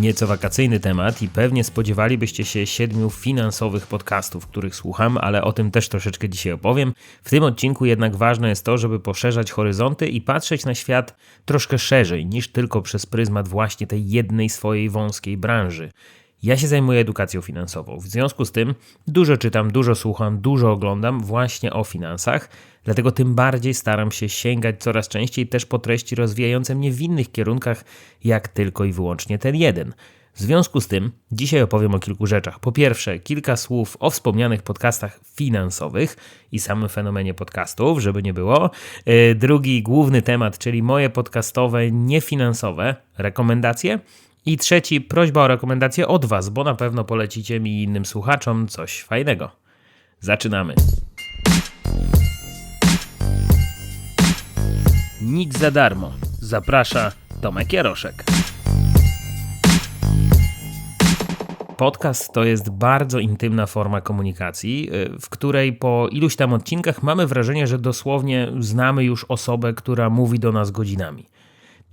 Nieco wakacyjny temat i pewnie spodziewalibyście się siedmiu finansowych podcastów, których słucham, ale o tym też troszeczkę dzisiaj opowiem. W tym odcinku jednak ważne jest to, żeby poszerzać horyzonty i patrzeć na świat troszkę szerzej niż tylko przez pryzmat właśnie tej jednej swojej wąskiej branży. Ja się zajmuję edukacją finansową. W związku z tym dużo czytam, dużo słucham, dużo oglądam właśnie o finansach, dlatego tym bardziej staram się sięgać coraz częściej też po treści rozwijające mnie w innych kierunkach, jak tylko i wyłącznie ten jeden. W związku z tym dzisiaj opowiem o kilku rzeczach. Po pierwsze, kilka słów o wspomnianych podcastach finansowych i samym fenomenie podcastów, żeby nie było. Yy, drugi główny temat, czyli moje podcastowe, niefinansowe rekomendacje. I trzeci, prośba o rekomendację od Was, bo na pewno polecicie mi i innym słuchaczom coś fajnego. Zaczynamy. Nic za darmo. Zaprasza Tomek Jaroszek. Podcast to jest bardzo intymna forma komunikacji, y, w której po iluś tam odcinkach mamy wrażenie, że dosłownie znamy już osobę, która mówi do nas godzinami.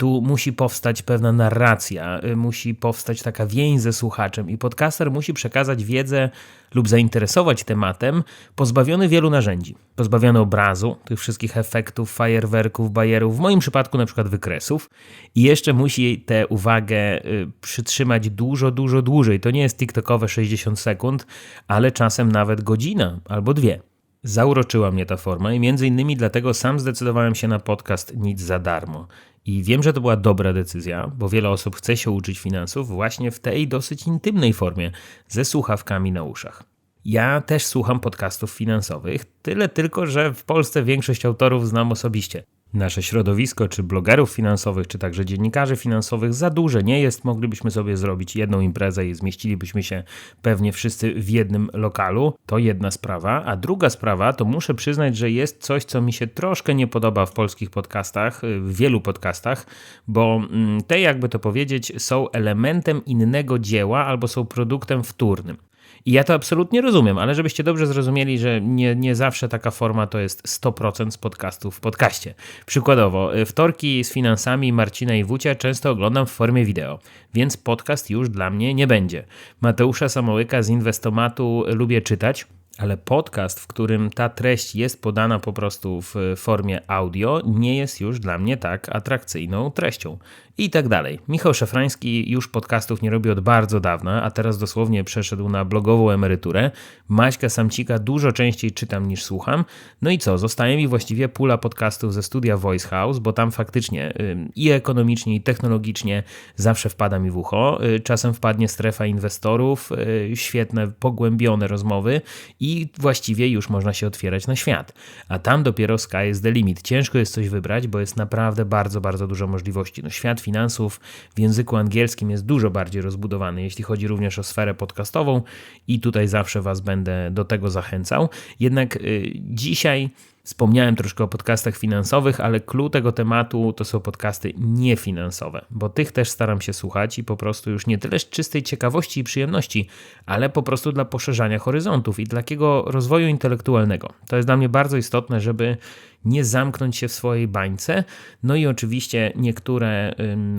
Tu musi powstać pewna narracja, y, musi powstać taka więź ze słuchaczem i podcaster musi przekazać wiedzę lub zainteresować tematem pozbawiony wielu narzędzi. Pozbawiony obrazu, tych wszystkich efektów, fajerwerków, bajerów, w moim przypadku na przykład wykresów i jeszcze musi tę uwagę y, przytrzymać dużo, dużo dłużej. To nie jest TikTokowe 60 sekund, ale czasem nawet godzina albo dwie. Zauroczyła mnie ta forma i między innymi dlatego sam zdecydowałem się na podcast Nic za darmo. I wiem, że to była dobra decyzja, bo wiele osób chce się uczyć finansów właśnie w tej dosyć intymnej formie, ze słuchawkami na uszach. Ja też słucham podcastów finansowych, tyle tylko, że w Polsce większość autorów znam osobiście. Nasze środowisko, czy blogerów finansowych, czy także dziennikarzy finansowych za duże nie jest. Moglibyśmy sobie zrobić jedną imprezę i zmieścilibyśmy się pewnie wszyscy w jednym lokalu. To jedna sprawa. A druga sprawa, to muszę przyznać, że jest coś, co mi się troszkę nie podoba w polskich podcastach, w wielu podcastach, bo mm, te, jakby to powiedzieć, są elementem innego dzieła albo są produktem wtórnym. I ja to absolutnie rozumiem, ale żebyście dobrze zrozumieli, że nie, nie zawsze taka forma to jest 100% z podcastów w podcaście. Przykładowo, y, wtorki z finansami Marcina i Wucia często oglądam w formie wideo, więc podcast już dla mnie nie będzie. Mateusza Samołyka z Inwestomatu lubię czytać, ale podcast, w którym ta treść jest podana po prostu w formie audio, nie jest już dla mnie tak atrakcyjną treścią i tak dalej. Michał Szafrański już podcastów nie robi od bardzo dawna, a teraz dosłownie przeszedł na blogową emeryturę. Maćka Samcika dużo częściej czytam niż słucham. No i co, zostaje mi właściwie pula podcastów ze studia Voice House, bo tam faktycznie i ekonomicznie, i technologicznie zawsze wpada mi w ucho. Y, czasem wpadnie strefa inwestorów, y, świetne, pogłębione rozmowy i właściwie już można się otwierać na świat. A tam dopiero sky is the limit. Ciężko jest coś wybrać, bo jest naprawdę bardzo, bardzo dużo możliwości. No świat finansów w języku angielskim jest dużo bardziej rozbudowany, jeśli chodzi również o sferę podcastową i tutaj zawsze Was będę do tego zachęcał. Jednak y, dzisiaj Wspomniałem troszkę o podcastach finansowych, ale clue tego tematu to są podcasty niefinansowe, bo tych też staram się słuchać i po prostu już nie tyle z czystej ciekawości i przyjemności, ale po prostu dla poszerzania horyzontów i dla takiego rozwoju intelektualnego. To jest dla mnie bardzo istotne, żeby nie zamknąć się w swojej bańce. No i oczywiście niektóre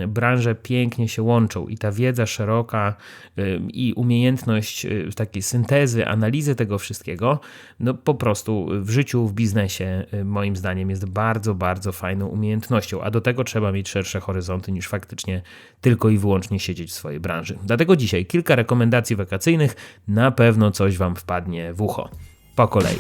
branże pięknie się łączą i ta wiedza szeroka i umiejętność y, takiej syntezy, analizy tego wszystkiego, no po prostu w życiu, w biznesie y, moim zdaniem jest bardzo, bardzo fajną umiejętnością, a do tego trzeba mieć szersze horyzonty niż faktycznie tylko i wyłącznie siedzieć w swojej branży. Dlatego dzisiaj kilka rekomendacji wakacyjnych, na pewno coś Wam wpadnie w ucho. Po kolei.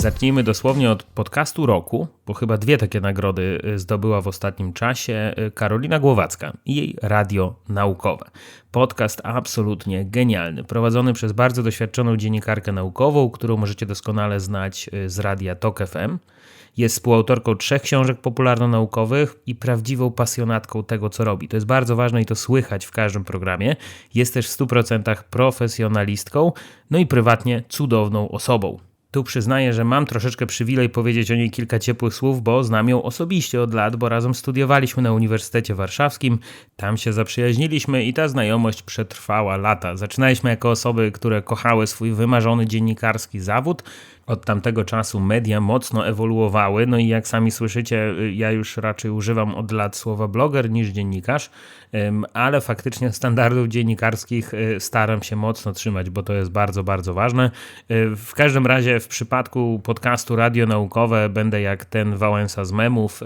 Zacznijmy dosłownie od podcastu roku, bo chyba dwie takie nagrody y, zdobyła w ostatnim czasie y, Karolina Głowacka i jej radio naukowe. Podcast absolutnie genialny, prowadzony przez bardzo doświadczoną dziennikarkę naukową, którą możecie doskonale znać y, z radia Tok FM. Jest współautorką trzech książek popularno-naukowych i prawdziwą pasjonatką tego, co robi. To jest bardzo ważne i to słychać w każdym programie. Jest też w 100% profesjonalistką, no i prywatnie cudowną osobą. Tu przyznaję, że mam troszeczkę przywilej powiedzieć o niej kilka ciepłych słów, bo znam ją osobiście od lat, bo razem studiowaliśmy na Uniwersytecie Warszawskim, tam się zaprzyjaźniliśmy i ta znajomość przetrwała lata. Zaczynaliśmy jako osoby, które kochały swój wymarzony dziennikarski zawód, od tamtego czasu media mocno ewoluowały, no i jak sami słyszycie, ja już raczej używam od lat słowa bloger niż dziennikarz, ale faktycznie standardów dziennikarskich y, staram się mocno trzymać, bo to jest bardzo, bardzo ważne. Y, w każdym razie w przypadku podcastu radionaukowe będę jak ten Wałęsa z memów.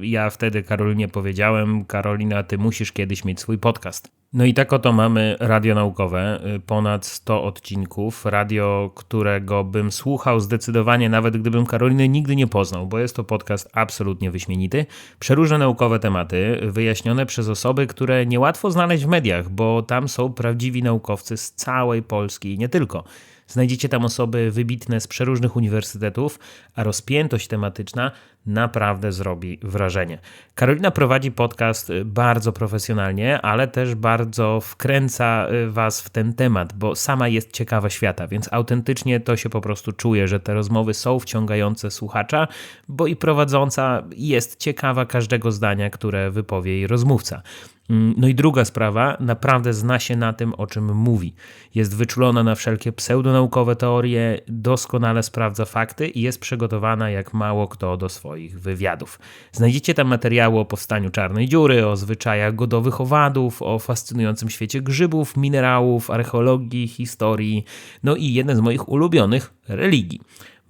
Ja wtedy Karolinie powiedziałem, Karolina, ty musisz kiedyś mieć swój podcast. No i tak oto mamy radio naukowe, y, ponad 100 odcinków, radio, którego bym słuchał zdecydowanie, nawet gdybym Karoliny nigdy nie poznał, bo jest to podcast absolutnie wyśmienity. Przeróżne naukowe tematy, wyjaśnione przez osoby, które niełatwo znaleźć w mediach, bo tam są prawdziwi naukowcy z całej Polski i nie tylko. Znajdziecie tam osoby wybitne z przeróżnych uniwersytetów, a rozpiętość tematyczna naprawdę zrobi wrażenie. Karolina prowadzi podcast bardzo profesjonalnie, ale też bardzo wkręca y, Was w ten temat, bo sama jest ciekawa świata, więc autentycznie to się po prostu czuje, że te rozmowy są wciągające słuchacza, bo i prowadząca jest ciekawa każdego zdania, które wypowie jej rozmówca. Mm, no i druga sprawa, naprawdę zna się na tym, o czym mówi. Jest wyczulona na wszelkie pseudonaukowe teorie, doskonale sprawdza fakty i jest przygotowana jak mało kto do swoich wywiadów. Znajdziecie tam materiały o powstaniu czarnej dziury, o zwyczajach godowych owadów, o fascynującym świecie grzybów, minerałów, archeologii, historii, no i jeden z moich ulubionych religii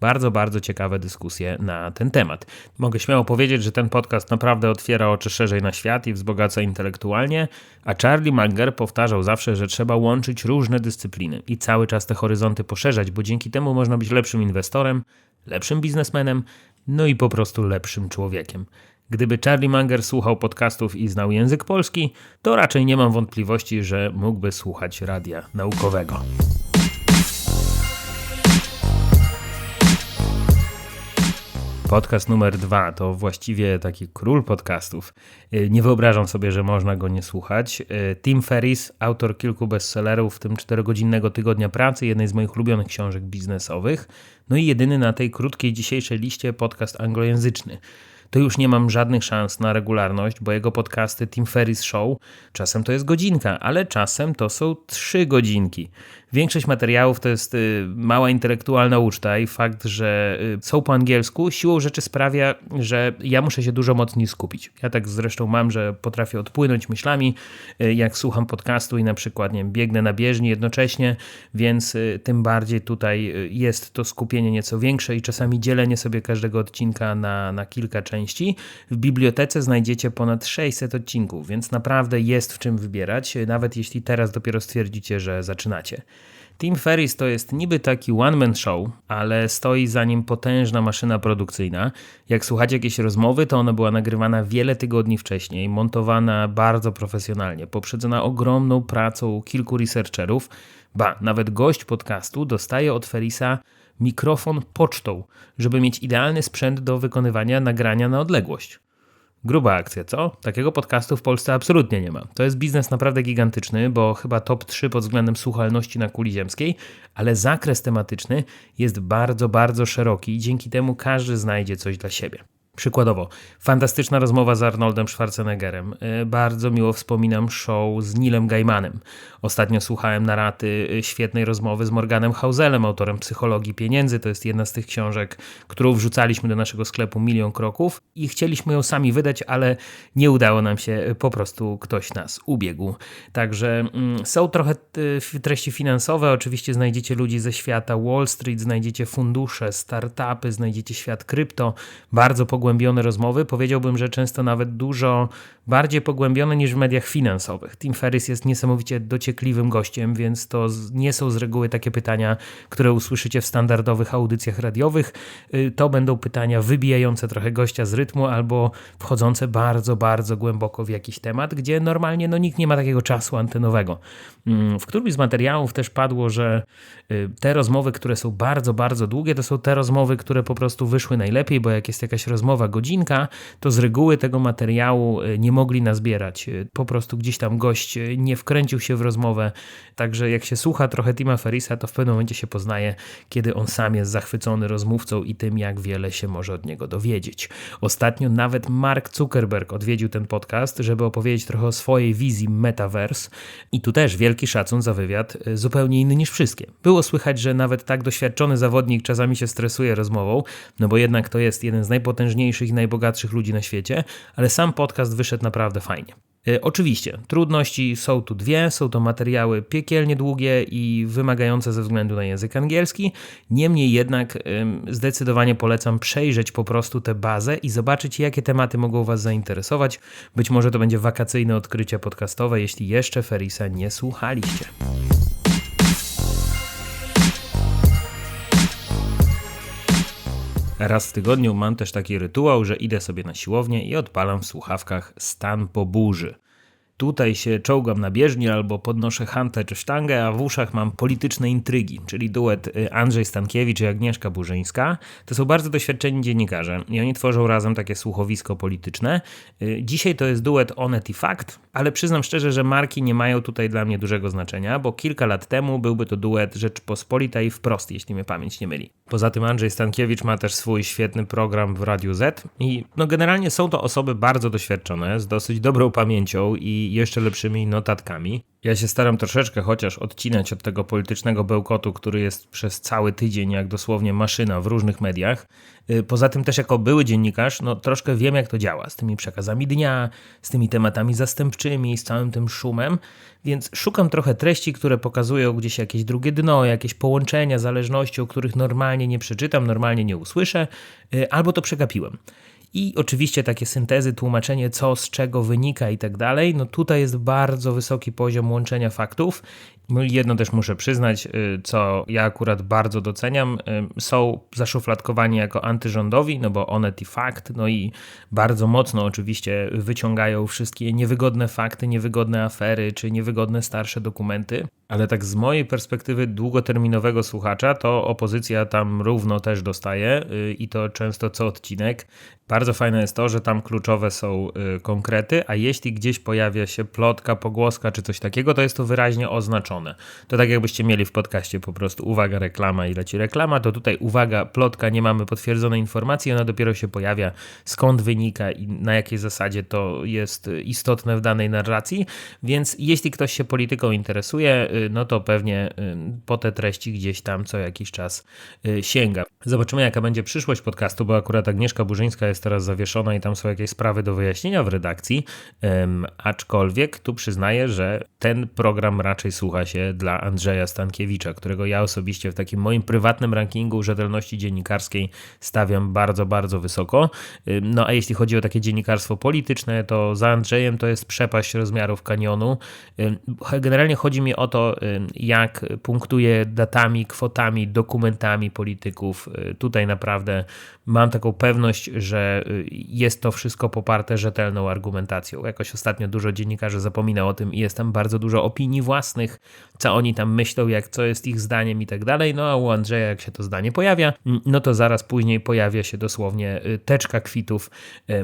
bardzo, bardzo ciekawe dyskusje na ten temat. Mogę śmiało powiedzieć, że ten podcast naprawdę otwiera oczy szerzej na świat i wzbogaca intelektualnie, a Charlie Munger powtarzał zawsze, że trzeba łączyć różne dyscypliny i cały czas te horyzonty poszerzać, bo dzięki temu można być lepszym inwestorem, lepszym biznesmenem, no i po prostu lepszym człowiekiem. Gdyby Charlie Munger słuchał podcastów i znał język polski, to raczej nie mam wątpliwości, że mógłby słuchać radia naukowego. Podcast numer dwa to właściwie taki król podcastów. Y, nie wyobrażam sobie, że można go nie słuchać. Y, Tim Ferris, autor kilku bestsellerów, w tym czterogodzinnego tygodnia pracy, jednej z moich ulubionych książek biznesowych. No i jedyny na tej krótkiej dzisiejszej liście podcast anglojęzyczny to już nie mam żadnych szans na regularność, bo jego podcasty Tim Ferris Show czasem to jest godzinka, ale czasem to są trzy godzinki. Większość materiałów to jest y, mała intelektualna uczta i fakt, że y, są po angielsku, siłą rzeczy sprawia, że ja muszę się dużo mocniej skupić. Ja tak zresztą mam, że potrafię odpłynąć myślami, y, jak słucham podcastu i na przykład nie wiem, biegnę na bieżni jednocześnie, więc tym bardziej tutaj jest to skupienie nieco większe i czasami dzielenie sobie każdego odcinka na, na kilka części. W bibliotece znajdziecie ponad 600 odcinków, więc naprawdę jest w czym wybierać, nawet jeśli teraz dopiero stwierdzicie, że zaczynacie. Tim Ferris to jest niby taki one-man show, ale stoi za nim potężna maszyna produkcyjna. Jak słuchacie jakieś rozmowy, to ona była nagrywana wiele tygodni wcześniej, montowana bardzo profesjonalnie, poprzedzona ogromną pracą kilku researcherów. Ba, nawet gość podcastu dostaje od Ferrisa mikrofon pocztą, żeby mieć idealny sprzęt do wykonywania nagrania na odległość. Gruba akcja, co? Takiego podcastu w Polsce absolutnie nie ma. To jest biznes naprawdę gigantyczny, bo chyba top 3 pod względem słuchalności na kuli ziemskiej, ale zakres tematyczny jest bardzo, bardzo szeroki i dzięki temu każdy znajdzie coś dla siebie. Przykładowo, fantastyczna rozmowa z Arnoldem Schwarzeneggerem. E, bardzo miło wspominam show z Nilem Gaimanem. Ostatnio słuchałem naraty e, świetnej rozmowy z Morganem Hauselem, autorem Psychologii Pieniędzy. To jest jedna z tych książek, którą wrzucaliśmy do naszego sklepu Milion Kroków i chcieliśmy ją sami wydać, ale nie udało nam się, e, po prostu ktoś nas ubiegł. Także mm, są trochę treści finansowe. Oczywiście znajdziecie ludzi ze świata Wall Street, znajdziecie fundusze, startupy, znajdziecie świat krypto. Bardzo pogłębiony pogłębione rozmowy. Powiedziałbym, że często nawet dużo bardziej pogłębione niż w mediach finansowych. Tim Ferris jest niesamowicie dociekliwym gościem, więc to nie są z reguły takie pytania, które usłyszycie w standardowych audycjach radiowych. Y, to będą pytania wybijające trochę gościa z rytmu albo wchodzące bardzo, bardzo głęboko w jakiś temat, gdzie normalnie no, nikt nie ma takiego czasu antenowego. Mm, w którymś z materiałów też padło, że y, te rozmowy, które są bardzo, bardzo długie, to są te rozmowy, które po prostu wyszły najlepiej, bo jak jest jakaś rozmowa godzinka, to z reguły tego materiału y, nie mogli nazbierać. Y, po prostu gdzieś tam gość nie wkręcił się w rozmowę, także jak się słucha trochę Tima Ferisa, to w pewnym momencie się poznaje, kiedy on sam jest zachwycony rozmówcą i tym, jak wiele się może od niego dowiedzieć. Ostatnio nawet Mark Zuckerberg odwiedził ten podcast, żeby opowiedzieć trochę o swojej wizji metaverse i tu też wielki szacun za wywiad, zupełnie inny niż wszystkie. Było słychać, że nawet tak doświadczony zawodnik czasami się stresuje rozmową, no bo jednak to jest jeden z najpotężniejszych i najbogatszych ludzi na świecie, ale sam podcast wyszedł naprawdę fajnie. E, oczywiście, trudności są tu dwie. Są to materiały piekielnie długie i wymagające ze względu na język angielski. Niemniej jednak zdecydowanie polecam przejrzeć po prostu tę bazę i zobaczyć, jakie tematy mogą Was zainteresować. Być może to będzie wakacyjne odkrycie podcastowe, jeśli jeszcze Ferisa nie słuchaliście. Raz w tygodniu mam też taki rytuał, że idę sobie na siłownię i odpalam w słuchawkach stan po burzy. Tutaj się czołgam na bieżni albo podnoszę hantę czy sztangę, a w uszach mam polityczne intrygi, czyli duet y, Andrzej Stankiewicz i Agnieszka Burzyńska. To są bardzo doświadczeni dziennikarze i oni tworzą razem takie słuchowisko polityczne. Y, dzisiaj to jest duet Onet i Fakt, ale przyznam szczerze, że marki nie mają tutaj dla mnie dużego znaczenia, bo kilka lat temu byłby to duet Rzeczpospolita i Wprost, jeśli mnie pamięć nie myli. Poza tym Andrzej Stankiewicz ma też swój świetny program w Radiu Z i no generalnie są to osoby bardzo doświadczone, z dosyć dobrą pamięcią i jeszcze lepszymi notatkami. Ja się staram troszeczkę chociaż odcinać od tego politycznego bełkotu, który jest przez cały tydzień jak dosłownie maszyna w różnych mediach. Y, poza tym też jako były dziennikarz, no troszkę wiem jak to działa z tymi przekazami dnia, z tymi tematami zastępczymi, z całym tym szumem, więc szukam trochę treści, które pokazują gdzieś jakieś drugie dno, jakieś połączenia, zależności, o których normalnie nie przeczytam, normalnie nie usłyszę, y, albo to przegapiłem i oczywiście takie syntezy, tłumaczenie co z czego wynika i tak dalej. No tutaj jest bardzo wysoki poziom łączenia faktów. No jedno też muszę przyznać, y, co ja akurat bardzo doceniam, y, są zaszufladkowani jako antyrządowi, no bo Onet i Fakt, no i bardzo mocno oczywiście wyciągają wszystkie niewygodne fakty, niewygodne afery czy niewygodne starsze dokumenty. Ale tak z mojej perspektywy długoterminowego słuchacza, to opozycja tam równo też dostaje y, i to często co odcinek. Bardzo fajne jest to, że tam kluczowe są konkrety, a jeśli gdzieś pojawia się plotka, pogłoska czy coś takiego, to jest to wyraźnie oznaczone. To tak jakbyście mieli w podcaście po prostu uwaga, reklama i leci reklama, to tutaj uwaga, plotka, nie mamy potwierdzonej informacji, ona dopiero się pojawia, skąd wynika i na jakiej zasadzie to jest istotne w danej narracji. Więc jeśli ktoś się polityką interesuje, y, no to pewnie y, po te treści gdzieś tam co jakiś czas sięga. Zobaczymy, jaka będzie przyszłość podcastu, bo akurat Agnieszka Burzyńska jest teraz zawieszona i tam są jakieś sprawy do wyjaśnienia w redakcji. Aczkolwiek tu przyznaję, że ten program raczej słucha się dla Andrzeja Stankiewicza, którego ja osobiście w takim moim prywatnym rankingu rzetelności dziennikarskiej stawiam bardzo, bardzo wysoko. No a jeśli chodzi o takie dziennikarstwo polityczne, to za Andrzejem to jest przepaść rozmiarów kanionu. Generalnie chodzi mi o to, jak punktuje datami, kwotami, dokumentami polityków Y, tutaj naprawdę mam taką pewność, że y, jest to wszystko poparte rzetelną argumentacją. Jakoś ostatnio dużo dziennikarzy zapomina o tym i jest tam bardzo dużo opinii własnych, co oni tam myślą, jak co jest ich zdaniem i tak dalej. No a u Andrzeja, jak się to zdanie pojawia, no to zaraz później pojawia się dosłownie y, teczka kwitów,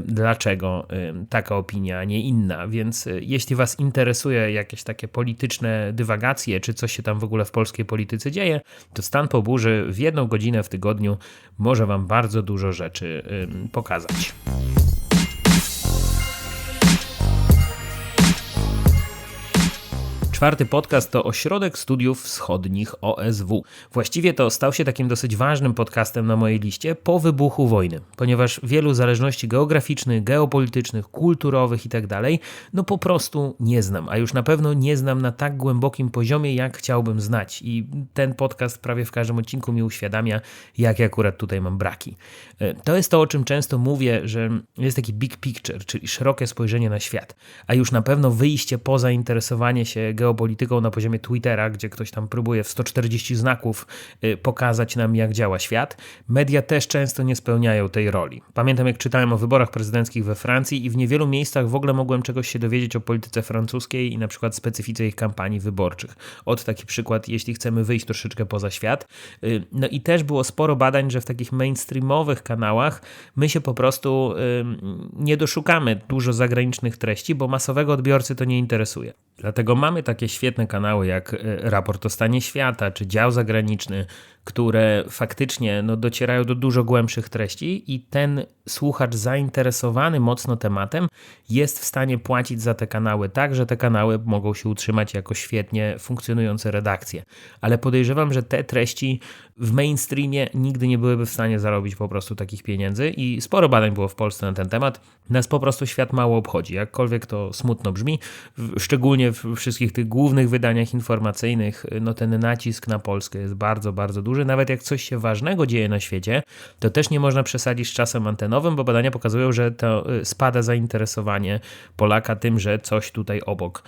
dlaczego taka opinia, a nie inna. Więc jeśli Was interesuje jakieś takie polityczne dywagacje, czy coś się tam w ogóle w polskiej polityce dzieje, to stan po burzy w jedną godzinę w tygodniu może Wam bardzo dużo rzeczy pokazać. Czwarty podcast to Ośrodek Studiów Wschodnich OSW. Właściwie to stał się takim dosyć ważnym podcastem na mojej liście po wybuchu wojny, ponieważ wielu zależności geograficznych, geopolitycznych, kulturowych itd. Tak no po prostu nie znam, a już na pewno nie znam na tak głębokim poziomie, jak chciałbym znać. I ten podcast prawie w każdym odcinku mi uświadamia, jakie akurat tutaj mam braki. E, to jest to, o czym często mówię, że jest taki big picture, czyli szerokie spojrzenie na świat, a już na pewno wyjście poza interesowanie się geopolityką na poziomie Twittera, gdzie ktoś tam próbuje w 140 znaków y, pokazać nam, jak działa świat. Media też często nie spełniają tej roli. Pamiętam, jak czytałem o wyborach prezydenckich we Francji i w niewielu miejscach w ogóle mogłem czegoś się dowiedzieć o polityce francuskiej i na przykład specyfice ich kampanii wyborczych. Od taki przykład, jeśli chcemy wyjść troszeczkę poza świat. Y, no i też było sporo badań, że w takich mainstreamowych kanałach my się po prostu nie doszukamy dużo zagranicznych treści, bo masowego odbiorcy to nie interesuje. Dlatego mamy takie świetne kanały jak e, Raport o stanie świata czy Dział Zagraniczny, które faktycznie no, docierają do dużo głębszych treści i ten słuchacz zainteresowany mocno tematem jest w stanie płacić za te kanały tak, że te kanały mogą się utrzymać jako świetnie funkcjonujące redakcje. Ale podejrzewam, że te treści w mainstreamie nigdy nie byłyby w stanie zarobić po prostu takich pieniędzy i sporo badań było w Polsce na ten temat. Nas po prostu świat mało obchodzi, jakkolwiek to smutno brzmi, szczególnie w wszystkich tych głównych wydaniach informacyjnych, no ten nacisk na Polskę jest bardzo, bardzo duży. Nawet jak coś się ważnego dzieje na świecie, to też nie można przesadzić z czasem antenowym, bo badania pokazują, że to y, spada zainteresowanie Polaka tym, że coś tutaj obok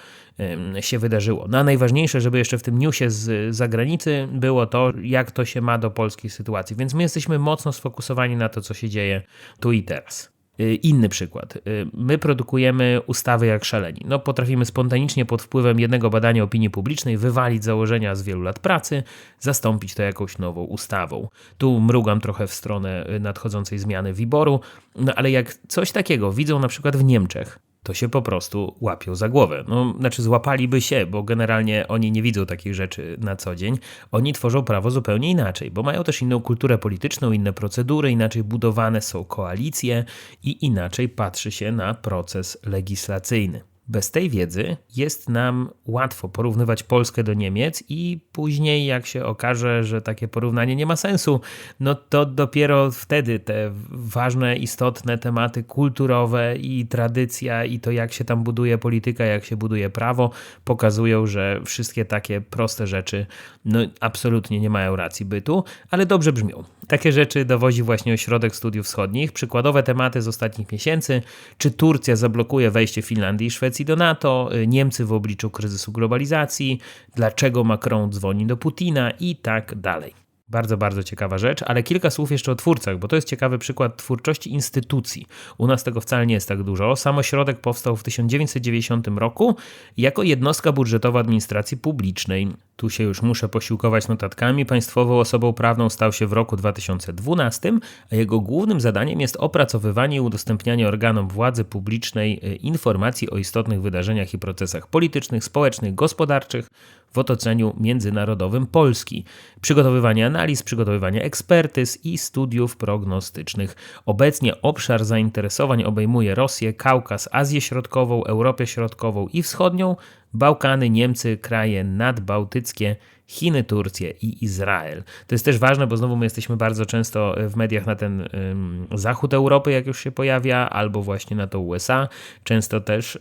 się wydarzyło. No a najważniejsze, żeby jeszcze w tym newsie z zagranicy było to, jak to się ma do polskiej sytuacji. Więc my jesteśmy mocno sfokusowani na to, co się dzieje tu i teraz. Y, inny przykład. Y, my produkujemy ustawy jak szaleni. No, potrafimy spontanicznie pod wpływem jednego badania opinii publicznej wywalić założenia z wielu lat pracy, zastąpić to jakąś nową ustawą. Tu mrugam trochę w stronę y, nadchodzącej zmiany wyboru, no ale jak coś takiego widzą na przykład w Niemczech, to się po prostu łapią za głowę. No, znaczy złapaliby się, bo generalnie oni nie widzą takich rzeczy na co dzień. Oni tworzą prawo zupełnie inaczej, bo mają też inną kulturę polityczną, inne procedury, inaczej budowane są koalicje i inaczej patrzy się na proces legislacyjny. Bez tej wiedzy jest nam łatwo porównywać Polskę do Niemiec i później, jak się okaże, że takie porównanie nie ma sensu, no to dopiero wtedy te ważne, istotne tematy kulturowe i tradycja i to, jak się tam buduje polityka, jak się buduje prawo, pokazują, że wszystkie takie proste rzeczy no, absolutnie nie mają racji bytu, ale dobrze brzmią. Takie rzeczy dowozi właśnie Ośrodek Studiów Wschodnich. Przykładowe tematy z ostatnich miesięcy, czy Turcja zablokuje wejście Finlandii i Szwecji do NATO, Niemcy w obliczu kryzysu globalizacji, dlaczego Macron dzwoni do Putina i tak dalej. Bardzo, bardzo ciekawa rzecz, ale kilka słów jeszcze o twórcach, bo to jest ciekawy przykład twórczości instytucji. U nas tego wcale nie jest tak dużo. Sam ośrodek powstał w 1990 roku jako jednostka budżetowa administracji publicznej. Tu się już muszę posiłkować notatkami. Państwową osobą prawną stał się w roku 2012, a jego głównym zadaniem jest opracowywanie i udostępnianie organom władzy publicznej e, informacji o istotnych wydarzeniach i procesach politycznych, społecznych, gospodarczych w otoczeniu międzynarodowym Polski. Przygotowywanie analiz, przygotowywanie ekspertyz i studiów prognostycznych. Obecnie obszar zainteresowań obejmuje Rosję, Kaukaz, Azję Środkową, Europę Środkową i Wschodnią, Bałkany, Niemcy, kraje nadbałtyckie Chiny, Turcję i Izrael. To jest też ważne, bo znowu my jesteśmy bardzo często w mediach na ten zachód Europy, jak już się pojawia, albo właśnie na to USA, często też y,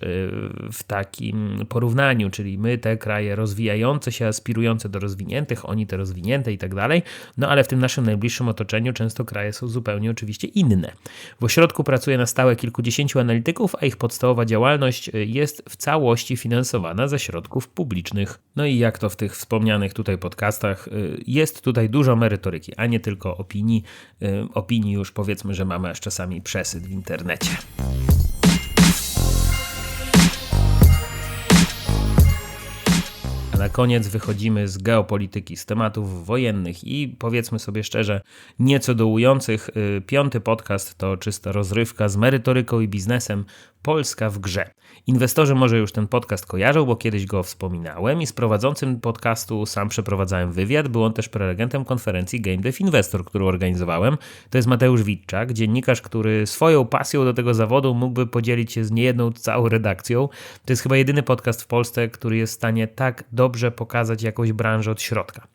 w takim porównaniu, czyli my te kraje rozwijające się, aspirujące do rozwiniętych, oni te rozwinięte i tak dalej, no ale w tym naszym najbliższym otoczeniu często kraje są zupełnie oczywiście inne. W ośrodku pracuje na stałe kilkudziesięciu analityków, a ich podstawowa działalność y, jest w całości finansowana ze środków publicznych. No i jak to w tych wspomnianych tutaj podcastach, y, jest tutaj dużo merytoryki, a nie tylko opinii. Y, opinii już powiedzmy, że mamy aż czasami przesyt w internecie. na koniec wychodzimy z geopolityki, z tematów wojennych i powiedzmy sobie szczerze, nieco dołujących. Y, piąty podcast to czysta rozrywka z merytoryką i biznesem Polska w grze. Inwestorzy może już ten podcast kojarzą, bo kiedyś go wspominałem i z prowadzącym podcastu sam przeprowadzałem wywiad. Był on też prelegentem konferencji Game Dev Investor, którą organizowałem. To jest Mateusz Witczak, dziennikarz, który swoją pasją do tego zawodu mógłby podzielić się z niejedną całą redakcją. To jest chyba jedyny podcast w Polsce, który jest w stanie tak dobrze pokazać jakąś branżę od środka.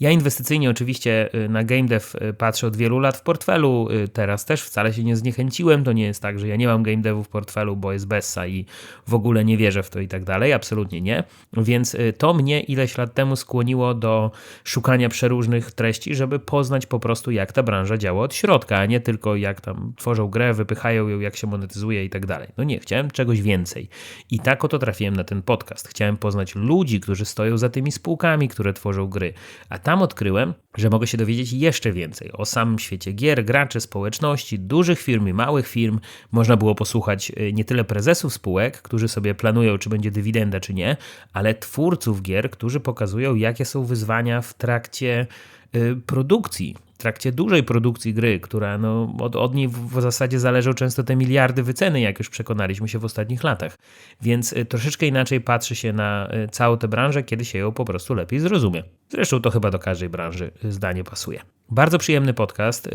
Ja inwestycyjnie oczywiście y, na game dev y, patrzę od wielu lat w portfelu, y, teraz też wcale się nie zniechęciłem, to nie jest tak, że ja nie mam game devu w portfelu, bo jest Bessa i w ogóle nie wierzę w to i tak dalej, absolutnie nie, więc to mnie ileś lat temu skłoniło do szukania przeróżnych treści, żeby poznać po prostu jak ta branża działa od środka, a nie tylko jak tam tworzą grę, wypychają ją, jak się monetyzuje i tak dalej. No nie, chciałem czegoś więcej. I tak oto trafiłem na ten podcast. Chciałem poznać ludzi, którzy stoją za tymi spółkami, które tworzą gry, a tam odkryłem, że mogę się dowiedzieć jeszcze więcej o samym świecie gier, graczy, społeczności, dużych firm i małych firm. Można było posłuchać y, nie tyle prezesów spółek, którzy sobie planują, czy będzie dywidenda, czy nie, ale twórców gier, którzy pokazują, jakie są wyzwania w trakcie produkcji w trakcie dużej produkcji gry, która no, od, od niej w, w zasadzie zależą często te miliardy wyceny, jak już przekonaliśmy się w ostatnich latach. Więc y, troszeczkę inaczej patrzy się na y, całą tę branżę, kiedy się ją po prostu lepiej zrozumie. Zresztą to chyba do każdej branży y, zdanie pasuje. Bardzo przyjemny podcast.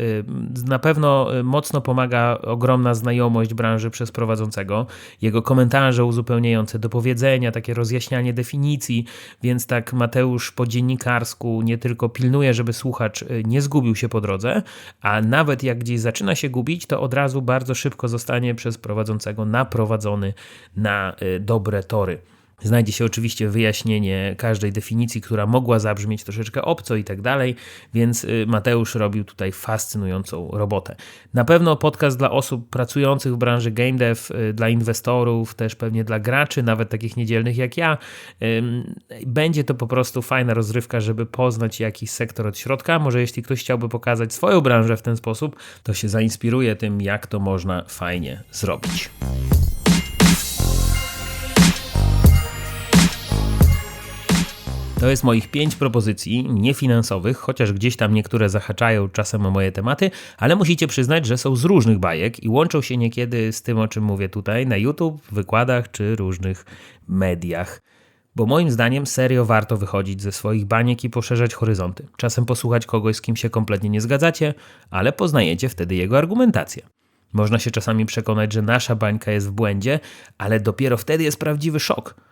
Na pewno mocno pomaga ogromna znajomość branży przez prowadzącego, jego komentarze uzupełniające, dopowiedzenia, takie rozjaśnianie definicji, więc tak Mateusz po dziennikarsku nie tylko pilnuje, żeby słuchacz nie zgubił się po drodze, a nawet jak gdzieś zaczyna się gubić, to od razu bardzo szybko zostanie przez prowadzącego naprowadzony na y, dobre tory. Znajdzie się oczywiście wyjaśnienie każdej definicji, która mogła zabrzmieć troszeczkę obco i tak dalej, więc y, Mateusz robił tutaj fascynującą robotę. Na pewno podcast dla osób pracujących w branży game dev, y, dla inwestorów, też pewnie dla graczy, nawet takich niedzielnych jak ja. Będzie to po prostu fajna rozrywka, żeby poznać jakiś sektor od środka. Może jeśli ktoś chciałby pokazać swoją branżę w ten sposób, to się zainspiruje tym, jak to można fajnie zrobić. To jest moich pięć propozycji niefinansowych, chociaż gdzieś tam niektóre zahaczają czasem o moje tematy, ale musicie przyznać, że są z różnych bajek i łączą się niekiedy z tym, o czym mówię tutaj na YouTube, wykładach czy różnych mediach. Bo moim zdaniem serio warto wychodzić ze swoich baniek i poszerzać horyzonty. Czasem posłuchać kogoś, z kim się kompletnie nie zgadzacie, ale poznajecie wtedy jego argumentację. Można się czasami przekonać, że nasza bańka jest w błędzie, ale dopiero wtedy jest prawdziwy szok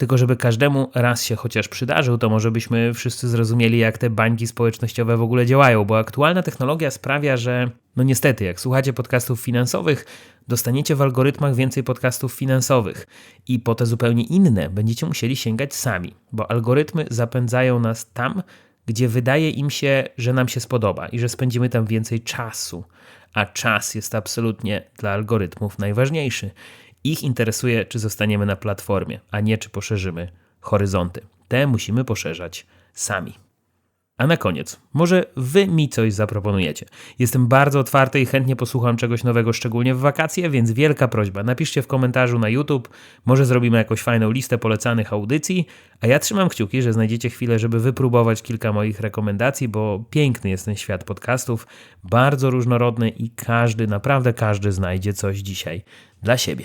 tylko żeby każdemu raz się chociaż przydarzył, to może byśmy wszyscy zrozumieli, jak te bańki społecznościowe w ogóle działają, bo aktualna technologia sprawia, że no niestety, jak słuchacie podcastów finansowych, dostaniecie w algorytmach więcej podcastów finansowych i po te zupełnie inne będziecie musieli sięgać sami, bo algorytmy zapędzają nas tam, gdzie wydaje im się, że nam się spodoba i że spędzimy tam więcej czasu. A czas jest absolutnie dla algorytmów najważniejszy. Ich interesuje, czy zostaniemy na platformie, a nie czy poszerzymy horyzonty. Te musimy poszerzać sami. A na koniec, może wy mi coś zaproponujecie. Jestem bardzo otwarty i chętnie posłucham czegoś nowego, szczególnie w wakacje, więc wielka prośba, napiszcie w komentarzu na YouTube, może zrobimy jakąś fajną listę polecanych audycji, a ja trzymam kciuki, że znajdziecie chwilę, żeby wypróbować kilka moich rekomendacji, bo piękny jest ten świat podcastów, bardzo różnorodny i każdy, naprawdę każdy znajdzie coś dzisiaj dla siebie.